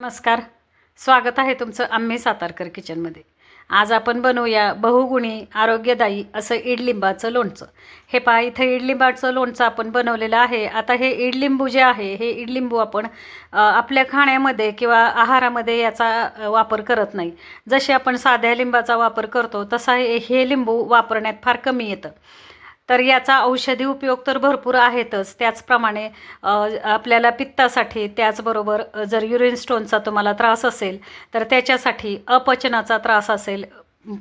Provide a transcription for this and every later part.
नमस्कार. स्वागत आहे तुमचं आम्ही सातारकर किचनमध्ये. आज आपण बनवूया बहुगुणी आरोग्यदायी असं इडलिंबाचं लोणचं. हे पहा इथं इडलिंबाचं लोणचं आपण बनवलेलं आहे. आता हे इडलिंबू जे आहे हे इडलिंबू आपण आपल्या खाण्यामध्ये किंवा आहारामध्ये याचा वापर करत नाही. जसे आपण साध्या लिंबाचा वापर करतो तसा हे हे लिंबू वापरण्यात फार कमी येतं. तर याचा औषधी उपयोग तर भरपूर आहेतच. त्याचप्रमाणे आपल्याला पित्तासाठी त्याचबरोबर जर युरिन स्टोनचा तुम्हाला त्रास असेल तर त्याच्यासाठी अपचनाचा त्रास असेल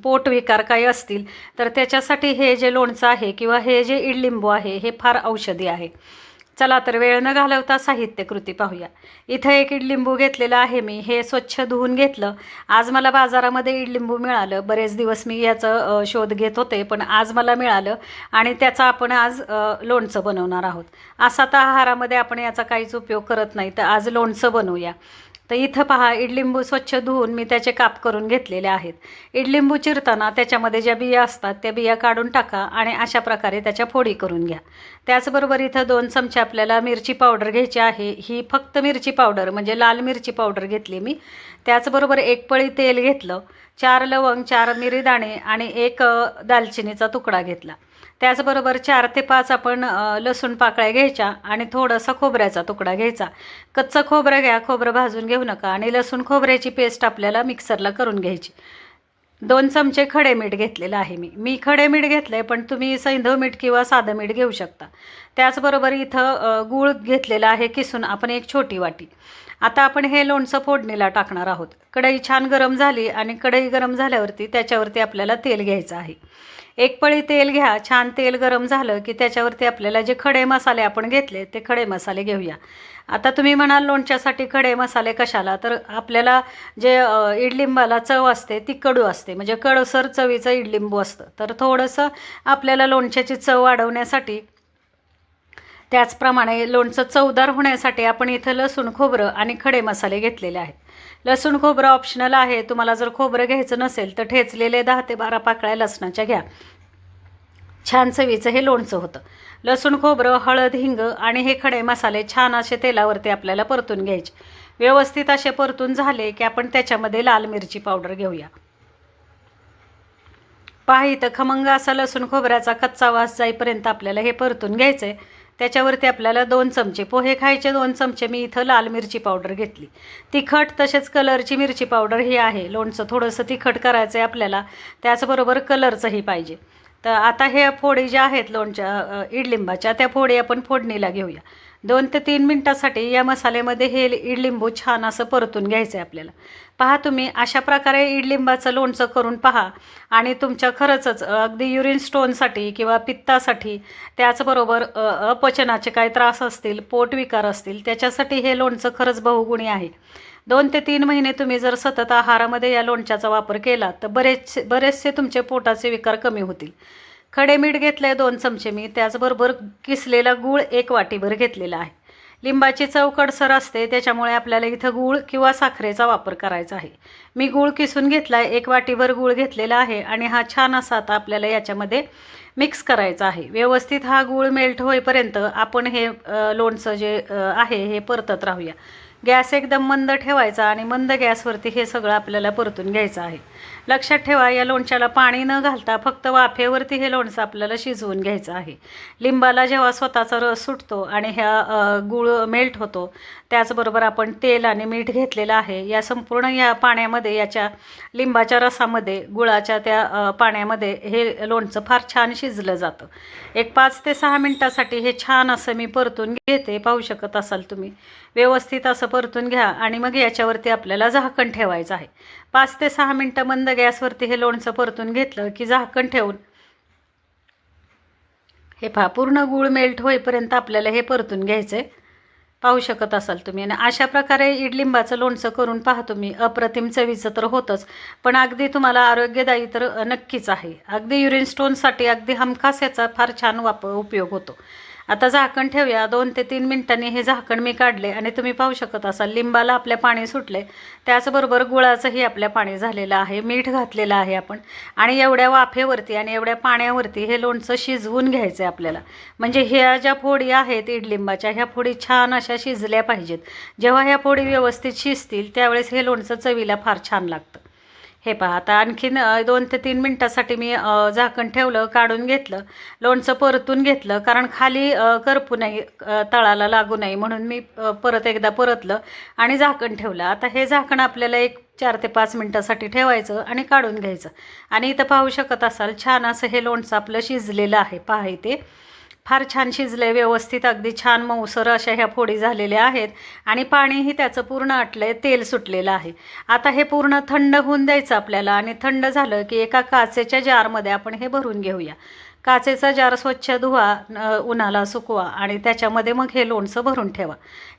पोटविकार काही असतील तर त्याच्यासाठी हे जे लोणचं आहे किंवा हे जे इडलिंबू आहे हे फार औषधी आहे. चला तर वेळ न घालवता साहित्य कृती पाहूया. इथं एक इडलिंबू घेतलेलं आहे मी. हे स्वच्छ धुवून घेतलं. आज मला बाजारामध्ये इडलिंबू मिळालं. बरेच दिवस मी याचं शोध घेत होते पण आज मला मिळालं आणि त्याचा आपण आज लोणचं बनवणार आहोत. असा तर आहारामध्ये आपण याचा काहीच उपयोग करत नाही तर आज लोणचं बनवूया. तर इथं पहा इडलिंबू स्वच्छ धुवून मी त्याचे काप करून घेतलेले आहेत. इडलिंबू चिरताना त्याच्यामध्ये ज्या बिया असतात त्या बिया काढून टाका आणि अशा प्रकारे त्याच्या फोडी करून घ्या. त्याचबरोबर इथं दोन चमचे आपल्याला मिरची पावडर घ्यायची आहे. ही फक्त मिरची पावडर म्हणजे लाल मिरची पावडर घेतली मी. त्याचबरोबर एक पळी तेल घेतलं चार लवंग चार मिरी दाणे आणि एक दालचिनीचा तुकडा घेतला. त्याचबरोबर चार ते पाच आपण लसूण पाकळ्या घ्यायच्या आणि थोडासा खोबऱ्याचा तुकडा घ्यायचा. कच्चं खोबरं घ्या खोबरं भाजून घेऊ नका आणि लसूण खोबऱ्याची पेस्ट आपल्याला मिक्सरला करून घ्यायची. दोन चमचे खडे मीठ घेतलेलं आहे मी. मी खडे मीठ घेतलं आहे पण तुम्ही सैंधव मीठ किंवा साधं मीठ घेऊ शकता. त्याचबरोबर इथं गूळ घेतलेला आहे किसून आपण एक छोटी वाटी. आता आपण हे लोणचं फोडणीला टाकणार आहोत. कढई छान गरम झाली आणि कढई गरम झाल्यावरती त्याच्यावरती आपल्याला तेल घ्यायचं आहे. एक पळी तेल घ्या छान तेल गरम झालं की त्याच्यावरती आपल्याला जे खडे मसाले आपण घेतले ते खडे मसाले घेऊया. आता तुम्ही म्हणाल लोणच्यासाठी खडे मसाले कशाला तर आपल्याला जे इडलिंबाला चव असते ती कडू असते. म्हणजे कडसर चवीचं इडलिंबू असतं. तर थोडंसं आपल्याला लोणच्याची चव वाढवण्यासाठी त्याचप्रमाणे लोणचं चवदार होण्यासाठी आपण इथं लसूण खोबरं आणि खडे मसाले घेतलेले आहेत. लसूण खोबरं ऑप्शनल आहे. तुम्हाला जर खोबरं घ्यायचं नसेल तर ठेचलेले दहा ते बारा पाकळ्या लसणाच्या घ्या. छान चवीचं हे लोणचं होतं. लसूण खोबरं हळद हिंग आणि हे खडे मसाले छान असे तेलावरती आपल्याला परतून घ्यायचे. व्यवस्थित असे परतून झाले की आपण त्याच्यामध्ये लाल मिरची पावडर घेऊया. पाही तर खमंग असा लसूण खोबऱ्याचा कच्चा वास जाईपर्यंत आपल्याला हे परतून घ्यायचं आहे त्याच्यावरती आपल्याला दोन चमचे पोहे खायचे दोन चमचे. मी इथं लाल मिरची पावडर घेतली. तिखट तसेच कलरची मिरची पावडर ही आहे. लोणचं थोडंसं तिखट करायचं आहे आपल्याला. त्याचबरोबर कलरचंही पाहिजे. तर आता हे फोडी ज्या आहेत लोणच्या इडलिंबाच्या त्या फोडी आपण फोडणीला घेऊया. दोन ते तीन मिनटासाठी या मसाल्यामध्ये हे इडलिंबू छान असं परतून घ्यायचं आहे आपल्याला. पहा तुम्ही अशा प्रकारे इडलिंबाचं लोणचं करून पहा. आणि तुमच्या खरंचच अगदी युरिन स्टोनसाठी किंवा पित्तासाठी त्याचबरोबर अपचनाचे काही त्रास असतील पोटविकार असतील त्याच्यासाठी हे लोणचं खरंच बहुगुणी आहे. दोन ते तीन महिने तुम्ही जर सतत आहारामध्ये या लोणच्याचा वापर केला तर बरेचसे बरेचसे तुमचे पोटाचे विकार कमी होतील. खडे मीठ घेतलं आहे दोन चमचे. मी त्याचबरोबर किसलेला गूळ एक वाटीभर घेतलेला आहे. लिंबाची चव कडसर असते त्याच्यामुळे आपल्याला इथं गूळ किंवा साखरेचा वापर करायचा आहे. मी गूळ किसून घेतला आहे एक वाटीभर गूळ घेतलेला आहे आणि हा छान असा आता आपल्याला याच्यामध्ये मिक्स करायचा आहे. व्यवस्थित हा गूळ मेल्ट होईपर्यंत आपण हे लोणचं जे आहे हे परतत राहूया. गॅस एकदम मंद ठेवायचा आणि मंद गॅसवरती हे सगळं आपल्याला परतून घ्यायचं आहे. लक्षात ठेवा या लोणच्याला पाणी न घालता फक्त वाफेवरती हे लोणचं आपल्याला शिजवून घ्यायचं आहे. लिंबाला जेव्हा स्वतःचा रस सुटतो आणि ह्या गुळ गूळ मेल्ट होतो त्याचबरोबर आपण तेल आणि मीठ घेतलेलं आहे या संपूर्ण या पाण्यामध्ये याच्या लिंबाच्या रसामध्ये गुळाच्या त्या पाण्यामध्ये हे लोणचं फार छान शिजलं जातं. एक पाच ते सहा मिनटासाठी हे छान असं मी परतून घेते. पाहू शकत असाल तुम्ही. व्यवस्थित असं परतून घ्या आणि मग याच्यावरती आपल्याला झाकण ठेवायचं आहे. पाच ते सहा मिनटं मंद गॅसवरती हे लोणचं परतून घेतलं की झाकण ठेवून हे पहा पूर्ण गूळ मेल्ट होईपर्यंत आपल्याला हे परतून घ्यायचं आहे पाहू शकत असाल तुम्ही. आणि अशा प्रकारे इडलिंबाचं लोणचं करून पहा तुम्ही. अप्रतिम चवीचं तर होतंच पण अगदी तुम्हाला आरोग्यदायी तर नक्कीच आहे. अगदी युरिन स्टोनसाठी अगदी हमखास याचा फार छान वाप उपयोग होतो. आता झाकण ठेवूया. दोन ते तीन मिनिटांनी हे झाकण मी काढले आणि तुम्ही पाहू शकत असाल लिंबाला आपल्या पाणी सुटले. त्याचबरोबर गुळाचंही आपल्या पाणी झालेलं आहे. मीठ घातलेलं आहे आपण. आणि एवढ्या वाफेवरती आणि एवढ्या पाण्यावरती हे लोणचं शिजवून घ्यायचं आहे आपल्याला. म्हणजे ह्या ज्या फोडी आहेत इडलिंबाच्या ह्या फोडी छान अशा शिजल्या पाहिजेत. जेव्हा ह्या फोडी व्यवस्थित शिजतील त्यावेळेस हे लोणचं चवीला फार छान लागतं. हे पहा आता आणखीन दोन ते तीन मिनटासाठी मी झाकण ठेवलं काढून घेतलं लोणचं परतून घेतलं कारण खाली करपू नाही तळाला लागू नाही म्हणून मी परत एकदा परतलं आणि झाकण ठेवलं. आता हे झाकण आपल्याला एक चार ते पाच मिनटासाठी ठेवायचं आणि काढून घ्यायचं. आणि इथं पाहू शकत असाल छान असं हे लोणचं आपलं शिजलेलं आहे पहा इथे. फार छान शिजलं आहे व्यवस्थित अगदी छान मऊसर अशा ह्या फोडी झालेल्या आहेत आणि पाणीही त्याचं पूर्ण आटलं आहे तेल सुटलेलं आहे. आता हे पूर्ण थंड होऊन द्यायचं आपल्याला आणि थंड झालं की एका काचेच्या जारमध्ये आपण हे भरून घेऊया. काचेचा जार स्वच्छ धुवा उन्हाला सुकवा आणि त्याच्यामध्ये मग हे लोणचं भरून ठेवा.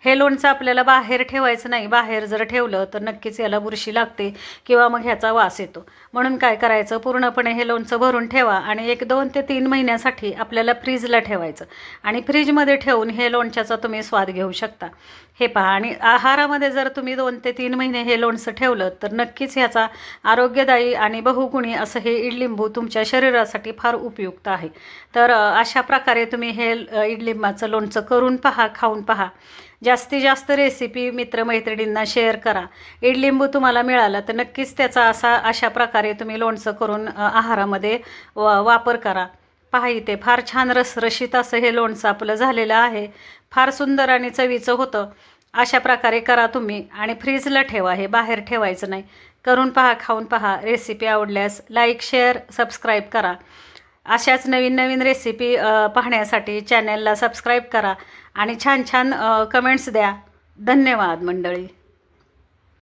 हे लोणचं आपल्याला बाहेर ठेवायचं नाही. बाहेर जर ठेवलं तर नक्कीच याला बुरशी लागते किंवा मग ह्याचा वास येतो. म्हणून काय करायचं? पूर्णपणे हे लोणचं भरून ठेवा आणि एक दोन ते तीन महिन्यासाठी आपल्याला फ्रीजला ठेवायचं. आणि फ्रीजमध्ये ठेवून हे लोणच्याचा तुम्ही स्वाद घेऊ शकता. हे पहा आणि आहारामध्ये जर तुम्ही दोन ते तीन महिने हे लोणचं ठेवलं तर नक्कीच ह्याचा आरोग्यदायी आणि बहुगुणी असं हे इडलिंबू तुमच्या शरीरासाठी फार उपयुक्त आहे. तर अशा प्रकारे तुम्ही हे इडलिंबाचं लोणचं करून पहा खाऊन पहा. जास्तीत जास्त रेसिपी मित्रमैत्रिणींना शेअर करा. इडलिंबू तुम्हाला मिळालं तर नक्कीच त्याचा असा अशा प्रकारे तुम्ही लोणचं करून आहारामध्ये वा वापर करा. पहा इथे फार छान रसरशीत असं हे लोणचं आपलं झालेलं आहे. फार सुंदर आणि चवीचं होतं. अशा प्रकारे करा तुम्ही आणि फ्रीजला ठेवा हे बाहेर ठेवायचं नाही. करून पहा खाऊन पहा. रेसिपी आवडल्यास लाईक शेअर सबस्क्राईब करा. अशाच नवीन नवीन रेसिपी पाहण्यासाठी चॅनलला सबस्क्राईब करा आणि छान छान कमेंट्स द्या. धन्यवाद मंडळी.